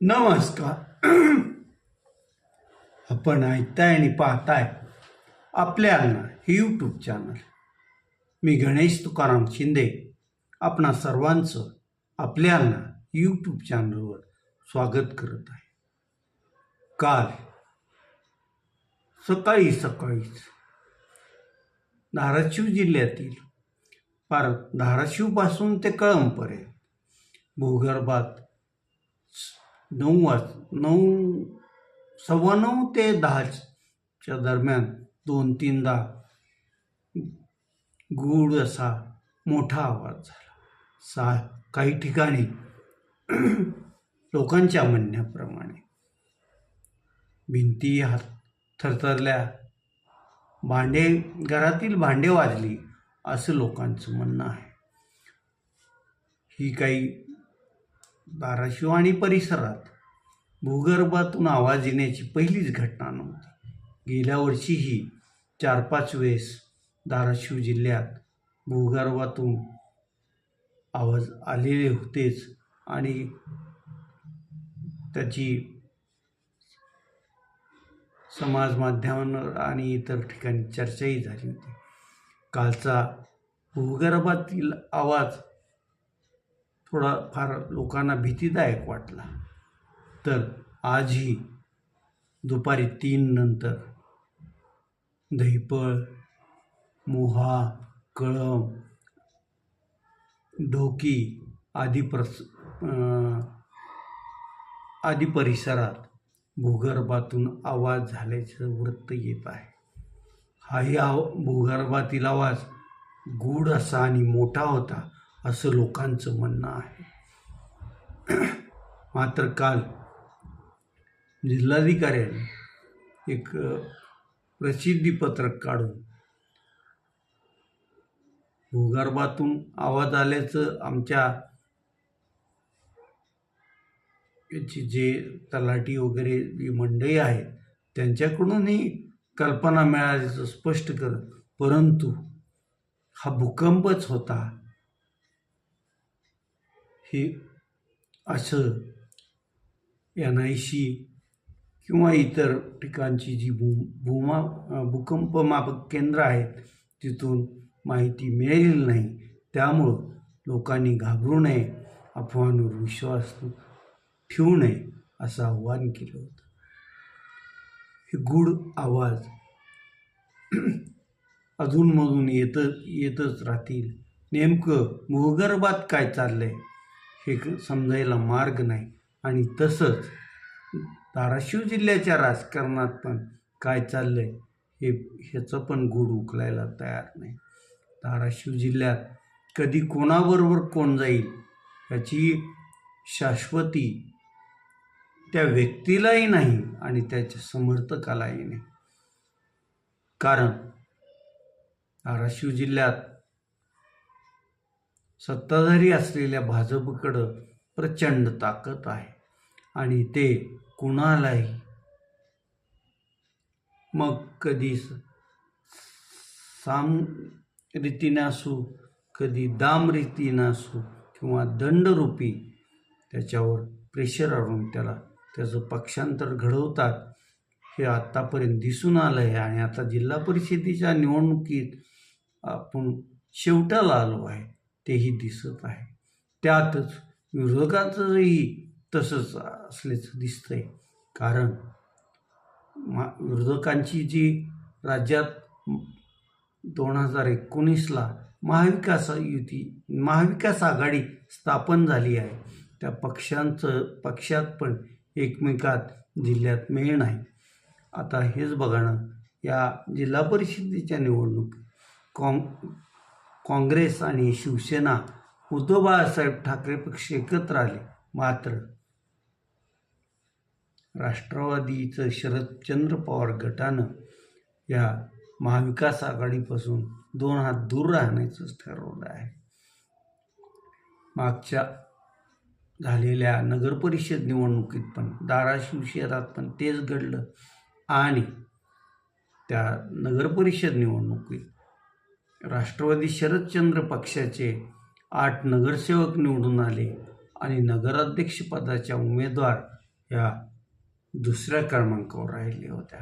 नमस्कार. आपण ऐकताय आणि पाहताय आपल्या अण्णा हे यूट्यूब चॅनल मी गणेश तुकाराम शिंदे. आपणा सर्वांचं आपल्या अण्णा यूट्यूब चॅनलवर स्वागत करत आहे. काल सकाळी सकाळीच धाराशिव जिल्ह्यातील पार धाराशिवपासून ते कळंबपर्यंत भूगर्भात नऊ वाज नऊ सव्वा नऊ ते दहाच्या दरम्यान दोन तीनदा गूढ असा मोठा आवाज झाला. सा काही ठिकाणी लोकांच्या म्हणण्याप्रमाणे भिंती हात थरथरल्या भांडे घरातील भांडे वाजली असं लोकांचं म्हणणं आहे. ही काही धाराशिव आणि परिसरात भूगर्भातून आवाज येण्याची पहिलीच घटना नव्हती. गेल्या वर्षीही चार पाच वेळेस धाराशिव जिल्ह्यात भूगर्भातून आवाज आलेले होतेच आणि त्याची समाज माध्यमांवर आणि इतर ठिकाणी चर्चाही झाली होती. कालचा भूगर्भातील आवाज थोडा फार लोकांना भीतीदायक वाटला. तर आजही दुपारी तीन नंतर दहीपळ मोहा कळम ढोकी आदी प्रस आदी परिसरात भूगर्भातून आवाज झाल्याचं वृत्त येत आहे. हाही आव भूगर्भातील आवाज गूढ असा आणि मोठा होता. असं लोकांचं म्हणणं आहे. मात्र काल जिल्हाधिकाऱ्यांनी एक प्रसिद्धीपत्रक काढून भूगर्भातून आवाज आल्याचं आमच्या याची जे तलाठी वगैरे जी मंडळी आहेत त्यांच्याकडूनही कल्पना मिळाल्याचं स्पष्ट करत परंतु हा भूकंपच होता. हे असं एन आय सी किंवा इतर ठिकाणची जी भू भूमा भूकंप मापक केंद्र आहेत तिथून माहिती मिळालेली नाही त्यामुळं लोकांनी घाबरू नये अफवांवर विश्वास ठेवू नये असं आव्हान केलं होतं. हे गूढ आवाज अधूनमधून येत येतच राहतील. नेमकं भूगर्भात काय चाललं आहे हे क- समजायला मार्ग नाही. आणि तसंच धाराशिव जिल्ह्याच्या राजकारणात पण काय चाललं आहे हे ह्याचं पण गूढ उकलायला तयार नाही. धाराशिव जिल्ह्यात कधी कोणाबरोबर कोण जाईल याची शाश्वती त्या व्यक्तीलाही नाही आणि त्याच्या समर्थकालाही नाही. कारण धाराशिव जिल्ह्यात सत्ताधारी असलेल्या भाजपकडं प्रचंड ताकद आहे. आणि ते कुणालाही मग कधी स- साम रीतीने असू कधी दाम रीतीनं असू किंवा दंडरूपी त्याच्यावर प्रेशर आणून त्याला त्याचं पक्षांतर घडवतात हे आत्तापर्यंत दिसून आलं आहे आणि आता जिल्हा परिषदेच्या निवडणुकीत आपण शेवटाला आलो आहे. तेही दिसत आहे. त्यातच विरोधकांचंही तसंच असल्याचं दिसतंय. कारण मा विरोधकांची जी राज्यात दोन हजार एकोणीसला महाविकास युती महाविकास आघाडी स्थापन झाली आहे त्या पक्षांचं पक्षात पण एकमेकात जिल्ह्यात मेळ नाही. आता हेच बघणं या जिल्हा परिषदेच्या निवडणूक काँग काँग्रेस आणि शिवसेना उद्धव बाळासाहेब ठाकरे पक्ष एकत्र आले. मात्र राष्ट्रवादीचं शरदचंद्र पवार गटानं या महाविकास आघाडीपासून दोन हात दूर राहण्याचंच ठरवलं आहे. मागच्या झालेल्या नगरपरिषद निवडणुकीत पण धाराशिव शहरात पण तेच घडलं आणि त्या नगरपरिषद निवडणुकीत राष्ट्रवादी शरदचंद्र पक्षाचे आठ नगरसेवक निवडून आले आणि नगराध्यक्षपदाच्या उमेदवार या दुसऱ्या क्रमांकावर राहिल्या होत्या.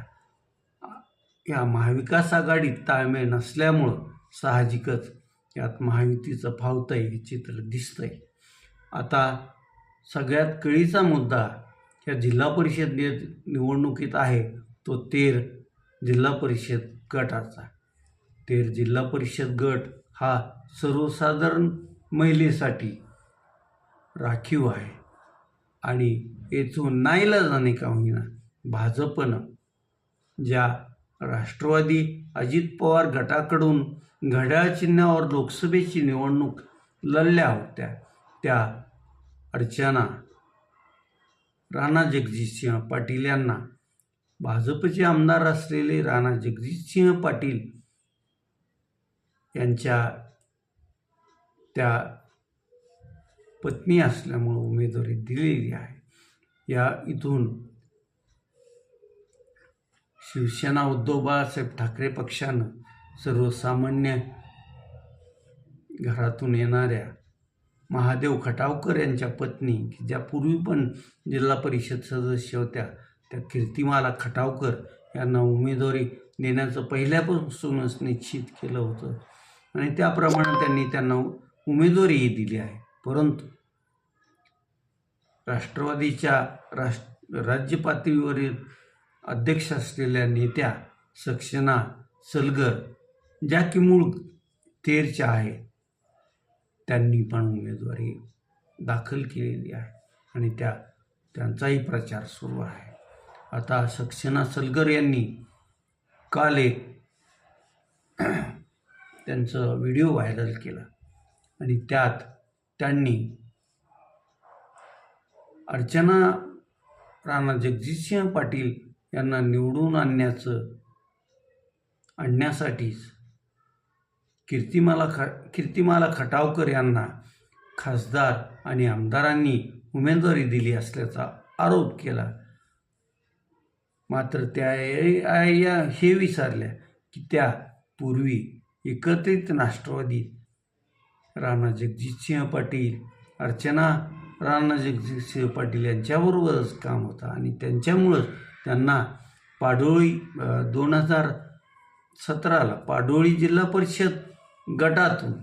या महाविकास आघाडीत ताळमेळ नसल्यामुळं साहजिकच यात महायुतीचं फावतंय हे चित्र दिसतंय. आता सगळ्यात कळीचा मुद्दा या जिल्हा परिषद निवडणुकीत आहे तो तेर जिल्हा परिषद गटाचा. तर जिल्हा परिषद गट हा सर्वसाधारण महिलेसाठी राखीव आहे. आणि येथून नाईलाजाने का होईना भाजपनं ज्या राष्ट्रवादी अजित पवार गटाकडून घड्याळ चिन्हावर लोकसभेची निवडणूक लढल्या होत्या त्या अर्चना राणा जगजितसिंह पाटील यांना भाजपचे आमदार असलेले राणा जगजितसिंह पाटील यांच्या त्या पत्नी असल्यामुळं उमेदवारी दिलेली आहे. या इथून शिवसेना उद्धव बाळासाहेब ठाकरे पक्षानं सर्वसामान्य घरातून येणाऱ्या महादेव खटावकर यांच्या पत्नी की ज्या पूर्वी पण जिल्हा परिषद सदस्य होत्या त्या कीर्तिमाला खटावकर यांना उमेदवारी देण्याचं पहिल्यापासूनच निश्चित केलं होतं. आणि त्याप्रमाणे त्यांनी त्यांना उमेदवारीही दिली आहे. परंतु राष्ट्रवादीच्या राष्ट्र राज्य पातळीवरील अध्यक्ष असलेल्या नेत्या सक्सेना सलगर ज्या की मूळ तेरच्या आहेत त्यांनी पण उमेदवारी दाखल केलेली आहे आणि त्या त्यांचाही प्रचार सुरू आहे. आता सक्सेना सलगर यांनी काल एक त्यांचं व्हिडिओ व्हायरल केला. आणि त्यात त्यांनी अर्चना राणा जगजितसिंह पाटील यांना निवडून आणण्याचं आणण्यासाठीच कीर्तिमाला ख कीर्तिमाला खटावकर यांना खासदार आणि आमदारांनी उमेदवारी दिली असल्याचा आरोप केला. मात्र त्या या हे विचारल्या की त्या पूर्वी एकत्रित राष्ट्रवादी राणा जगजितसिंह पाटील अर्चना राणा जगजितसिंह पाटील यांच्याबरोबरच काम होतं आणि त्यांच्यामुळंच त्यांना पाडोळी दोन हजार सतराला पाडोळी जिल्हा परिषद गटातून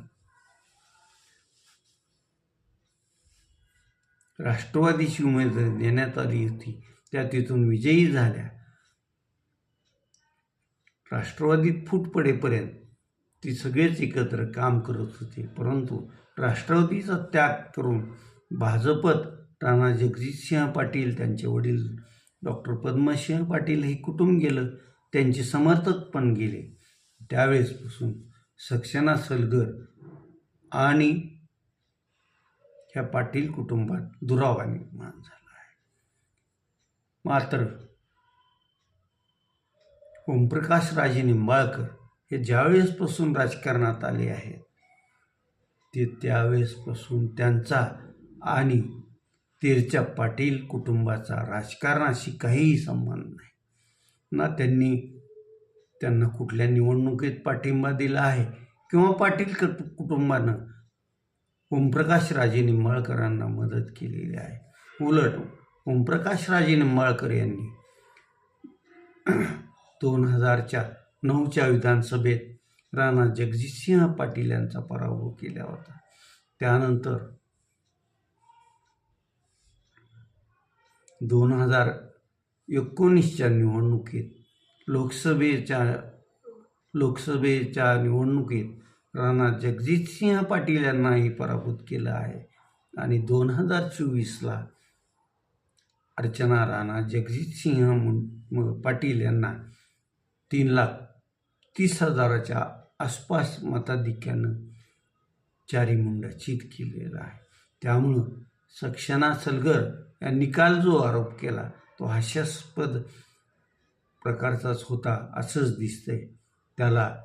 राष्ट्रवादीची उमेदवारी देण्यात आली होती. त्या तिथून विजयी झाल्या. राष्ट्रवादीत फूट पडेपर्यंत ती सगळेच एकत्र काम करत होते. परंतु राष्ट्रवादीचा त्याग करून भाजपत राणा जगजितसिंह पाटील त्यांचे वडील डॉक्टर पद्मसिंह पाटील हे कुटुंब गेलं त्यांचे समर्थक पण गेले. त्यावेळेसपासून सक्सेना सलगर आणि ह्या पाटील कुटुंबात दुरावा निर्माण झाला आहे. मात्र ओमप्रकाश राजे निंबाळकर हे ज्यावेळेसपासून राजकारणात आले आहेत ते त्यावेळेसपासून त्यांचा आणि तेरच्या पाटील कुटुंबाचा राजकारणाशी काहीही संबंध नाही. ना त्यांनी त्यांना कुठल्या निवडणुकीत पाठिंबा दिला आहे किंवा पाटील क कुटुंबानं ओमप्रकाश राजे निंबाळकरांना मदत केलेली आहे. उलट ओमप्रकाश राजे निंबाळकर यांनी दोन हजारच्या नऊच्या विधानसभेत राणा जगजितसिंह पाटील यांचा पराभव केला होता. त्यानंतर दोन हजार एकोणीसच्या निवडणुकीत लोकसभेच्या लोकसभेच्या निवडणुकीत राणा जगजितसिंह पाटील यांनाही पराभूत केलं आहे. आणि दोन हजार चोवीसला अर्चना राणा जगजितसिंह पाटील यांना तीन लाख तीस हजाराच्या आसपास मताधिक्यानं चारी मुंडाचित केलेला आहे. त्यामुळं सक्षणा सलगर या निकाल जो आरोप केला तो हास्यास्पद प्रकारचाच होता असंच दिसतंय. त्याला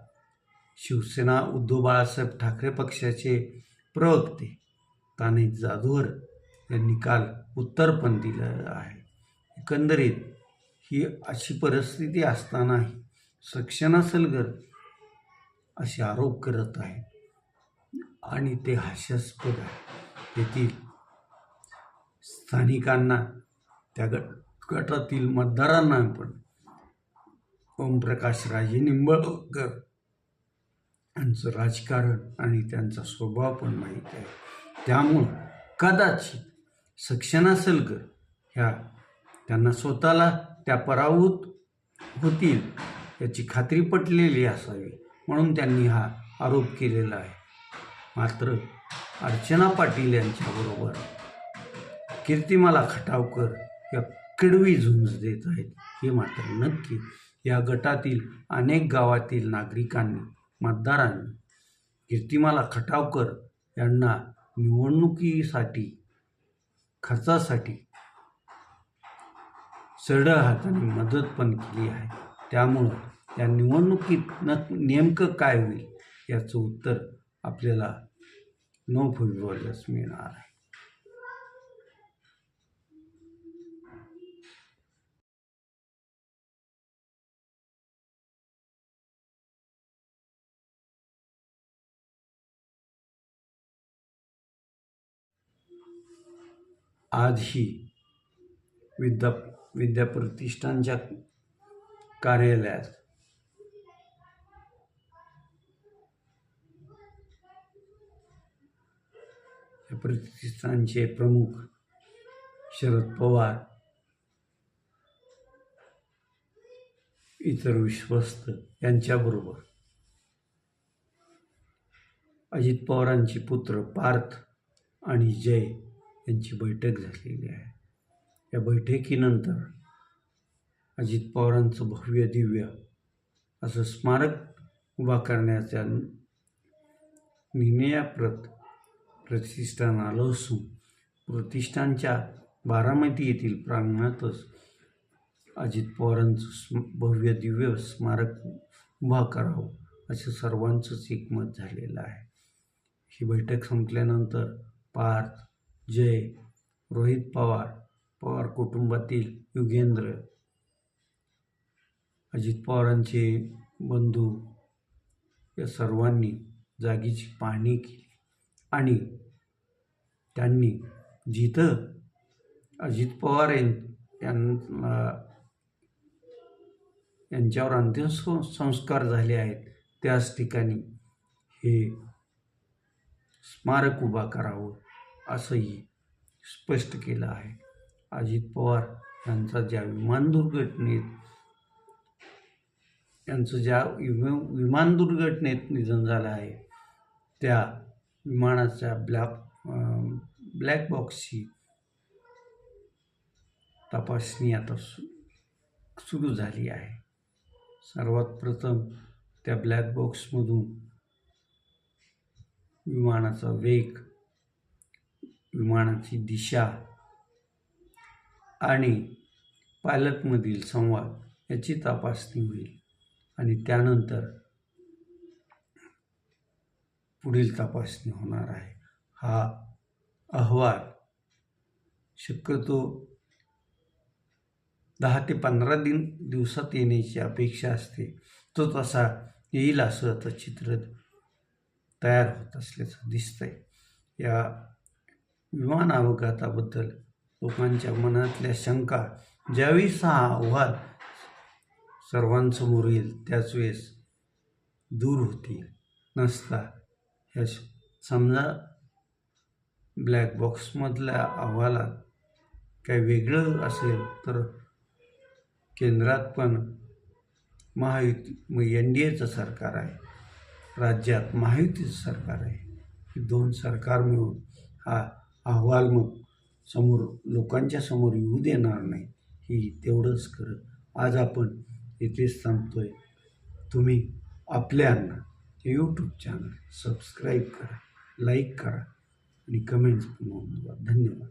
शिवसेना उद्धव बाळासाहेब ठाकरे पक्षाचे प्रवक्ते ताने जाधवर यांनी काल उत्तर पण दिलं आहे. एकंदरीत ही अशी परिस्थिती असतानाही सक्सेना असे आरोप करत आहे. आणि ते हास्यास्पद आहे. येथील स्थानिकांना त्या गट गटातील मतदारांना पण ओमप्रकाश राजे निंबळकर यांचं राजकारण आणि त्यांचा स्वभाव पण माहीत आहे. त्यामुळं कदाचित सक्षनासलकर ह्या त्यांना स्वतःला त्या पराभूत होतील. याची खात्री पटलेली असावी म्हणून त्यांनी हा आरोप केलेला आहे. मात्र अर्चना पाटील यांच्याबरोबर कीर्तिमाला खटावकर या कडवी झुंज देत आहेत हे मात्र नक्की या गटातील अनेक गावातील नागरिकांनी मतदारांनी कीर्तिमाला खटावकर यांना निवडणुकीसाठी खर्चासाठी सरळ हाताने मदत पण केली आहे. त्यामुळं या निवडणुकीत न नेमकं काय होईल याचं उत्तर आपल्याला नऊ फेब्रुवारीलाच मिळणार आहे. आजही विद्या विद्याप्रतिष्ठानच्या कार्यालयात हे प्रतिष्ठानचे प्रमुख शरद पवार इतर विश्वस्त यांच्याबरोबर. अजित पवारांचे पुत्र पार्थ आणि जय यांची बैठक झालेली आहे. या बैठकीनंतर अजित पवारांचं भव्य दिव्य असं स्मारक उभा करण्याच्या निर्णयाप्रत प्रतिष्ठान आलं असून प्रतिष्ठानच्या बारामती येथील प्रांगणातच अजित पवारांचं स्म भव्य दिव्य स्मारक उभा करावं असं सर्वांचंच एकमत झालेलं आहे. ही बैठक संपल्यानंतर पार्थ जय रोहित पवार पवार कुटुंबातील युगेंद्र अजित पवारांचे बंधू या सर्वांनी जागेची पाहणी केली. आणि त्यांनी जिथं अजित पवार यां यांना यांच्यावर अंतिम सं संस्कार झाले आहेत त्याच ठिकाणी हे स्मारक उभा करावं असंही स्पष्ट केलं आहे. अजित पवार यांचा ज्या विमान दुर्घटनेत यांचं ज्या विम विमान दुर्घटनेत निधन झालं आहे त्या विमानाच्या ब्लॅक ब्लॅक बॉक्सची तपासणी आता सु सुरू झाली आहे. सर्वात प्रथम त्या ब्लॅक बॉक्समधून विमानाचा वेग विमानाची दिशा आणि पायलटमधील संवाद याची तपासणी होईल आणि त्यानंतर पुढील तपासणी होणार आहे. हा अहवाल शक्यतो दहा ते पंधरा दिन दिवसात येण्याची अपेक्षा असते. तो तसा येईल असं आता चित्र तयार होत असल्याचं दिसतंय. या विमान अपघाताबद्दल लोकांच्या मनातल्या शंका ज्यावेळेस हा अहवाल सर्वांसमोर येईल त्याच वेळेस दूर होतील. नसता ह्या समजा ब्लॅक बॉक्समधल्या अहवालात काही वेगळं असेल तर केंद्रात पण महायुती मग एन डी एचं सरकार आहे. राज्यात महायुतीचं सरकार आहे. ही दोन सरकार मिळून हा अहवाल मग समोर लोकांच्या समोर येऊ देणार नाही. ही तेवढंच करत आज आपण इथेच थांबतोय. तुम्ही आपल्यांना हे यूट्यूब चॅनल सबस्क्राईब करा लाईक करा आणि कमेंट्स पण नोंदवा धन्यवाद.